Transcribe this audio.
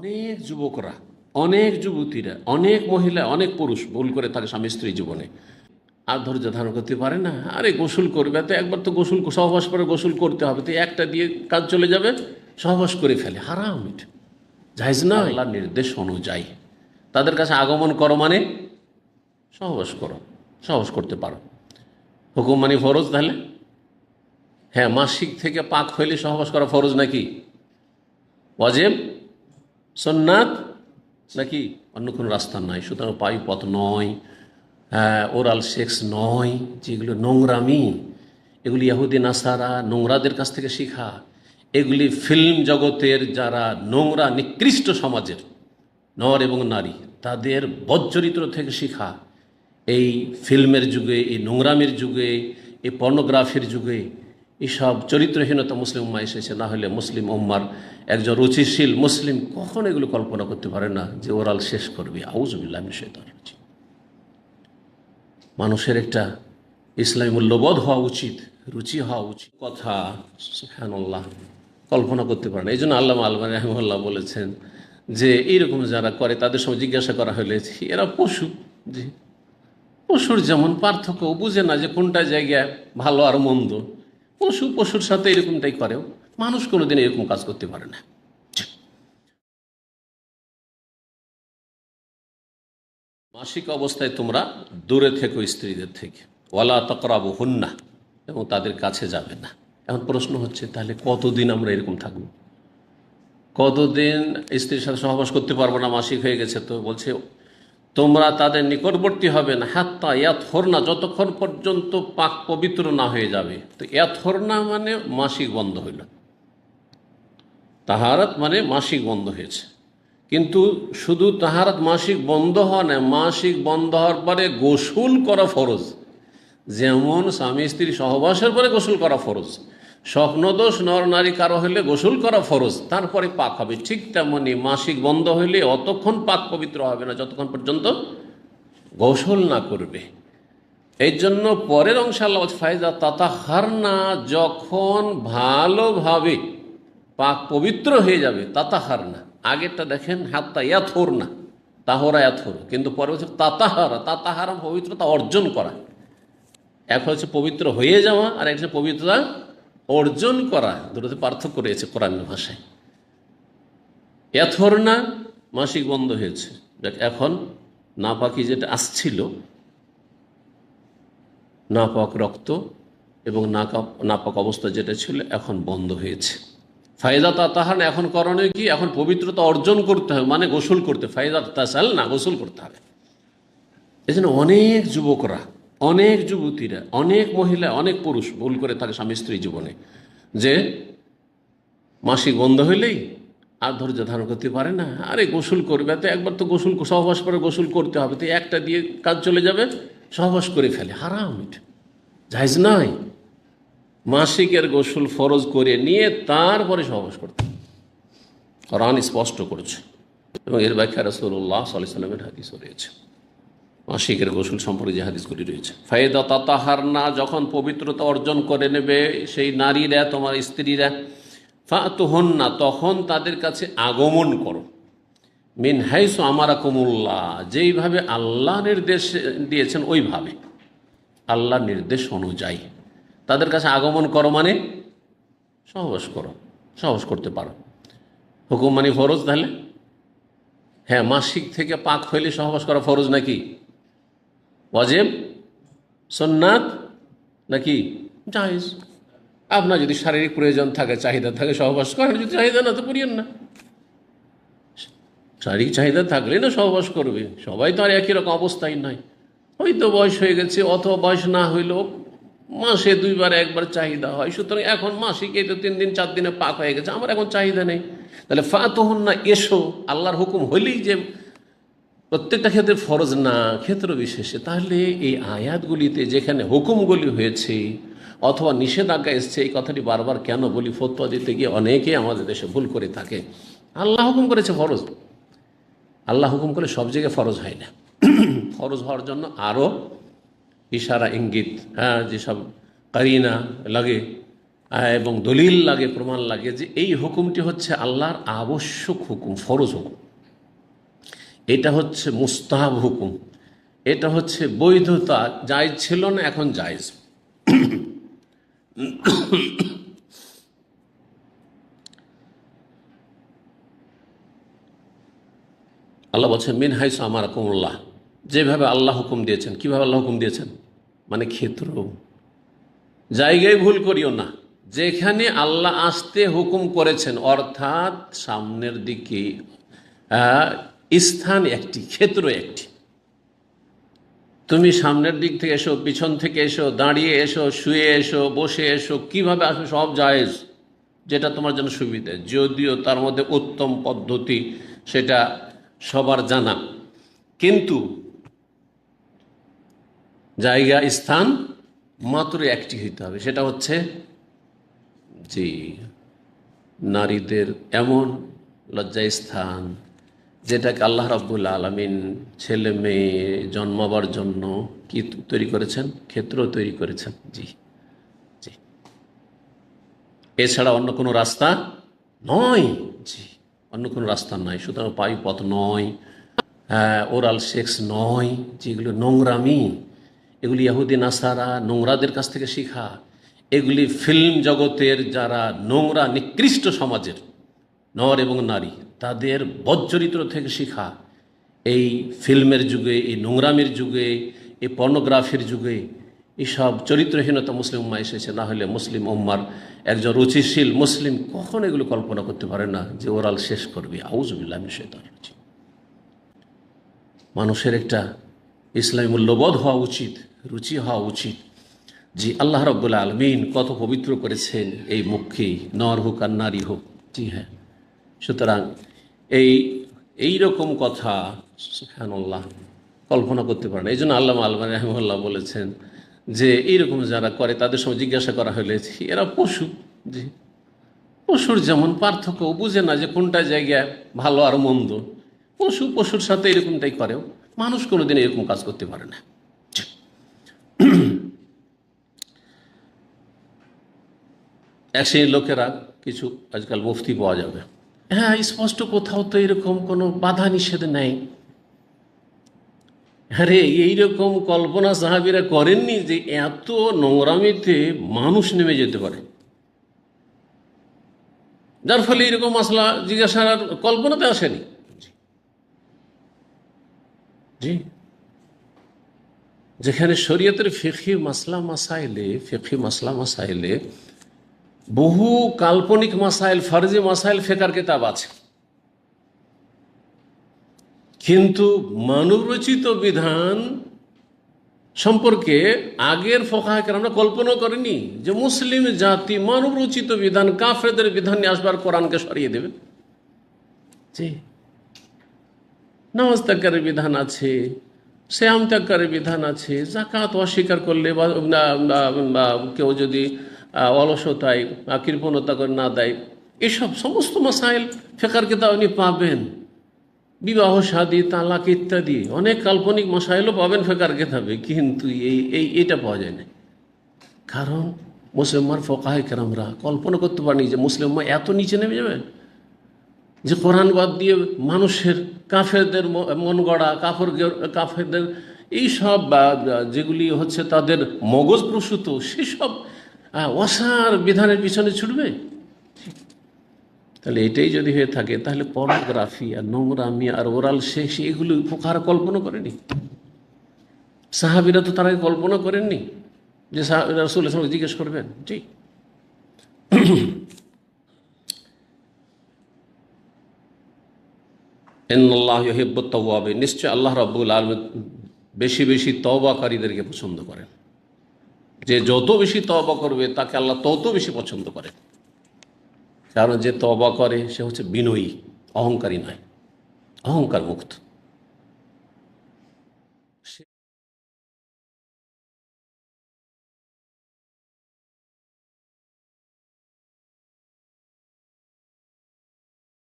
অনেক যুবকরা, অনেক যুবতীরা, অনেক মহিলা, অনেক পুরুষ ভুল করে থাকে স্বামী স্ত্রী জীবনে। আর ধৈর্য ধারণ করতে পারে না। আরে গোসল করবে তো একবার তো গোসল সহবাস করে গোসল করতে হবে, তো একটা দিয়ে কাজ চলে যাবে, সহবাস করে ফেলে। হারাম এটা। জাহিজ না আল্লাহ নির্দেশ অনুযায়ী। তাদের কাছে আগমন করো মানে সহবাস করো, সহবাস করতে পারো। হুকুম মানে ফরজ তাহলে? হ্যাঁ মাসিক থেকে পাক হইলে সহবাস করা ফরজ নাকি? ওয়াজেব? সন্ন্যাত নাকি অন্য কোনো রাস্তা নাই। সুতরাং পায়ু পথ নয় ওরাল সেক্স নয়, যেগুলো নোংরামি, এগুলি ইহুদি নাসারা নোংরাদের কাছ থেকে শেখা। এগুলি ফিল্ম জগতের যারা নোংরা নিকৃষ্ট সমাজের, নর এবং নারী, তাদের বজ্চরিত্র থেকে শেখা। এই ফিল্মের যুগে, এই নোংরামের যুগে, এই পর্নোগ্রাফির যুগে এইসব চরিত্রহীনতা মুসলিম উম্মা এসেছে, না হলে মুসলিম উম্মার একজন রুচিশীল মুসলিম কখন এগুলো কল্পনা করতে পারে না যে ওরাল শেষ করবে। আউজবিল্লাহ সেতান মানুষের একটা ইসলামী মূল্যবোধ হওয়া উচিত, রুচি হওয়া উচিত। কথা সুফহানুল্লাহ কল্পনা করতে পারে না। এই জন্য আল্লাহ আলমান রহমুল্লাহ বলেছেন যে, এইরকম যারা করে, তাদের সঙ্গে জিজ্ঞাসা করা হলে এরা পশু জি। পশুর যেমন পার্থক্য বুঝে না যে কোনটা জায়গায় ভালো আর মন্দ। পশু পশুর সাথে এরকমটাই করেও। মানুষ কোনোদিন এরকম কাজ করতে পারে না। মাসিক অবস্থায় তোমরা দূরে থেকো স্ত্রীদের থেকে। ওয়ালা তকরাবু হুন্না এবং তাদের কাছে যাবে না। এখন প্রশ্ন হচ্ছে, তাহলে কতদিন আমরা এরকম থাকব? কতদিন স্ত্রীর সাথে সহবাস করতে পারব না? মাসিক হয়ে গেছে তো বলছে তোমরা তাদের নিকটবর্তী হবে না। হাত্তা ইয়াথর না যতক্ষণ পর্যন্ত পাক পবিত্র না হয়ে যাবে। তো ইয়াথর না মানে মাসিক বন্ধ হইল। তাহারাত মানে মাসিক বন্ধ হয়েছে। কিন্তু শুধু তাহারাত মাসিক বন্ধ হওয়া না, মাসিক বন্ধ হওয়ার পরে গোসল করা ফরজ। যেমন স্বামী স্ত্রী সহবাসের পরে গোসল করা ফরজ। স্বপ্নদোষ নর নারী কারও হইলে গোসল করা ফরজ, তারপরে পাক হবে। ঠিক তেমনি মাসিক বন্ধ হইলে অতক্ষণ পাক পবিত্র হবে না, যতক্ষণ পর্যন্ত গোসল না করবে। এই জন্য পরের অংশ আল্লাহ ফায়দা তাতা হার না যখন ভালোভাবে পাক পবিত্র হয়ে যাবে তাতা হার না আগেরটা দেখেন হাতটা ইয়াথোর না তাহরা ইয়াথোর। কিন্তু পরে হচ্ছে তাতাহারা তাতাহারা পবিত্রতা অর্জন করা। এক হচ্ছে পবিত্র হয়ে যাওয়া, আর এক হচ্ছে পবিত্রতা অর্জন করা, দুটোতে পার্থক্য রয়েছে কোরআন ভাষায়। এথর না, মাসিক বন্ধ হয়েছে। দেখ এখন নাপাকি যেটা আসছিল, নাপাক রক্ত এবং নাকাপ নাপাক অবস্থা যেটা ছিল, এখন বন্ধ হয়েছে। ফায়দা তা তাহার এখন করণীয় কি? এখন পবিত্রতা অর্জন করতে হবে মানে গোসল করতে ফায়দা তাসাল না, গোসল করতে হবে। এই জন্য অনেক যুবকরা অনেক যুবতীরা, অনেক মহিলা, অনেক পুরুষ ভুল করে থাকে স্বামী স্ত্রী জীবনে যে মাসিক বন্ধ হইলেই আর ধৈর্য ধারণ করতে পারে না। আরে গোসল করবে, তো একবার তো গোসল, সহবাস করে গোসল করতে হবে, তো একটা দিয়ে কাজ চলে যাবে, সহবাস করে ফেলে, হারাম এটা জাহিজ নাই। মাসিকের গোসল ফরজ করে নিয়ে তারপরে সহবাস করতে। কোরআন স্পষ্ট করেছে এবং এর ব্যাখ্যা রসুল্লাহ সাল্লাহ সাল্লামের হাদিসও রয়েছে। মাসিকের গোসল সম্পর্কে যে হাদিসগুলি রয়েছে। ফায়দা তাতাহার না যখন পবিত্রতা অর্জন করে নেবে সেই নারীরা, তোমার স্ত্রীরা ফাতুহন না তখন তাদের কাছে আগমন করো। মিন হাইস আমারা কুমুল্লাহ যেইভাবে আল্লাহ নির্দেশ দিয়েছেন, ওইভাবে। আল্লাহ নির্দেশ অনুযায়ী। তাদের কাছে আগমন করো মানে সহবাস করো, সহবাস করতে পারো। হুকুম মানে ফরজ তাহলে? হ্যাঁ মাসিক থেকে পাক হইলে সহবাস করা ফরজ নাকি? ওয়াজেব সন্ন্যাত নাকি জাহেজ আপনার যদি শারীরিক প্রয়োজন থাকে, চাহিদা থাকে, সহবাস করেন, যদি চাহিদা না, তো করিয়েন না। শারীরিক চাহিদা থাকলে না সহবাস করবে। সবাই তো আর একই রকম অবস্থায় নয় হয়তো বয়স হয়ে গেছে, অথবা বয়স না হইলেও মাসে দুইবার, একবার চাহিদা হয়। সুতরাং এখন মাসিক এই তো তিন দিন, চার দিনে পাক হয়ে গেছে, আমার এখন চাহিদা নেই। তাহলে ফাতহন না এসো। আল্লাহর হুকুম হইলেই যে প্রত্যেকটা ক্ষেত্রে ফরজ না, ক্ষেত্র বিশেষে। তাহলে এই আয়াতগুলিতে যেখানে হুকুমগুলি হয়েছে অথবা নিষেধাজ্ঞা এসছে, এই কথাটি বারবার কেন বলি? ফতোয়া দিতে গিয়ে অনেকে আমাদের দেশে ভুল করে থাকে। আল্লাহ হুকুম করেছে ফরজ। আল্লাহ হুকুম করে সব জায়গায় ফরজ হয় না। ফরজ হওয়ার জন্য আরও ইশারা, ইঙ্গিত হ্যাঁ যেসব কারিনা লাগে এবং দলিল লাগে, প্রমাণ লাগে যে এই হুকুমটি হচ্ছে আল্লাহর আবশ্যক হুকুম, ফরজ হুকুম। এটা হচ্ছে মুস্তাহাব হুকুম। এটা হচ্ছে বৈধতা জায়জ ছিল না এখন জায়জ। আল্লাহ বলছেন, মিন হাইস আমার কুমুল্লাহ যেভাবে আল্লাহ হুকুম দিয়েছেন, কীভাবে আল্লাহ হুকুম দিয়েছেন? মানে ক্ষেত্র। জায়গায় ভুল করিও না। যেখানে আল্লাহ আসতে হুকুম করেছেন, অর্থাৎ সামনের দিকে স্থান একটি, ক্ষেত্র একটি। তুমি সামনের দিক থেকে এসো, পিছন থেকে এসো, দাঁড়িয়ে এসো, শুয়ে এসো, বসে এসো, কীভাবে আসো সব জায়েজ, যেটা তোমার জন্য সুবিধা। যদিও তার মধ্যে উত্তম পদ্ধতি, সেটা সবার জানা। কিন্তু জায়গা, স্থান মাত্র একটি হইতে হবে। সেটা হচ্ছে জি নারীদের এমন লজ্জা স্থান যেটাকে আল্লাহ রাব্বুল আলমিন ছেলে মেয়ে জন্মাবার জন্য কি তৈরি করেছেন? ক্ষেত্র তৈরি করেছেন। জি জি। এছাড়া অন্য কোনো রাস্তা নয়? জি, অন্য কোনো রাস্তা নয় সুতরাং পায়ু পথ নয় ওরাল সেক্স নয় যেগুলো নোংরামি। এগুলি ইহুদি, নাসারা, নোংরাদের কাছ থেকে শিখা। এগুলি ফিল্ম জগতের যারা নোংরা, নিকৃষ্ট সমাজের নর এবং নারী, তাদের বজ্চরিত্র থেকে শিখা। এই ফিল্মের যুগে, এই নোংরামির যুগে, এই পর্নোগ্রাফির যুগে এইসব চরিত্রহীনতা মুসলিম উম্মা এসেছে। না হলে মুসলিম উম্মার একজন রুচিশীল মুসলিম কখন এগুলো কল্পনা করতে পারে না যে ওরাল শেষ করবে। আউজবিল্লাহ শেতান মানুষের একটা ইসলামী মূল্যবোধ হওয়া উচিত, রুচি হওয়া উচিত জি আল্লাহ রব্বুল আলমিন কত পবিত্র করেছেন। এই মুখকে নর হোক আর নারী হোক। জি হ্যাঁ। সুতরাং এই এই রকম কথা, সুবহানাল্লাহ, কল্পনা করতে পারে না। এই জন্য আল্লাহ আলমান রহমল্লাহ বলেছেন যে, এইরকম যারা করে, তাদের সময় জিজ্ঞাসা করা হলে এরা পশু, জি। পশুর যেমন পার্থক্য বুঝে না যে কোনটা জায়গায় ভালো আর মন্দ। পশু, পশুর সাথে এরকমটাই করেও মানুষ কোনোদিন এরকম কাজ করতে পারে না। এক শ্রেণির লোকেরা কিছু আজকাল মুফতি পাওয়া যাবে। হ্যাঁ স্পষ্ট কোথাও তো এরকম কোনো বাধা নিষেধ নেই। আরে, এইরকম কল্পনা সাহাবিরা করেননি যে এত নোংরামিতে মানুষ নেমে যেতে পারে। যার ফলে এরকম মশলা জিজ্ঞাসার কল্পনাতে আসেনি। জি। যেখানে শরীয়তের ফেকি মাসলা মাসাইলে ফেকি মাসলা মাসাইলে বহু কাল্পনিক মাসাইল, ফরজি মাসাইল ফেকার কিতাব আছে। কিন্তু মানবরচিত বিধান সম্পর্কে আগের ফোকাহাকে আমরা কল্পনা করিনি যে মুসলিম জাতি মানবরচিত বিধান, কাফেরদের বিধান নিয়ে আসবার কোরআনকে সরিয়ে দেবে। জি। নামাজ ত্যাগের বিধান আছে শ্যাম ত্যাগের বিধান আছে জাকাত অস্বীকার করলে বা, কেউ যদি অলসতায় কৃপণতা করে না দেয়। এসব সমস্ত মাসাইল ফেকার কিতাব উনি পাবেন। বিবাহ, শাদী, তালাক ইত্যাদি। অনেক কাল্পনিক মশাইলও পাবেন ফেকার কেতাবে, কিন্তু এই এই এটা পাওয়া যায় না। কারণ মুসলমান ফোকাহে কেরামরা কল্পনা করতে পারেনি যে মুসলিম এত নিচে নেমে যাবে। যে কোরআন বাদ দিয়ে মানুষের, কাফেরদের মন গড়া, কাফর কাফেরদের এইসব যেগুলি হচ্ছে তাদের মগজ প্রসূত, সেসব অসার বিধানের পিছনে ছুটবে? তাহলে এটাই যদি হয়ে থাকে, তাহলে পর্নোগ্রাফি আর নোংরামি আর ওরাল শেষ এগুলো উপকার কল্পনা করেনি? সাহাবিরা তো তারা কল্পনা করেননি যে রাসুল ইসলামকে জিজ্ঞেস করবেন। তওয়াবে নিশ্চয় আল্লাহ রাব্বুল আলম বেশি বেশি তওবাকারীদেরকে পছন্দ করেন। যে যত বেশি তবা করবে, তাকে আল্লাহ তত বেশি পছন্দ করে। কারণ যে তবা করে, সে হচ্ছে বিনয়ী, অহংকারী নয়। অহংকার মুক্ত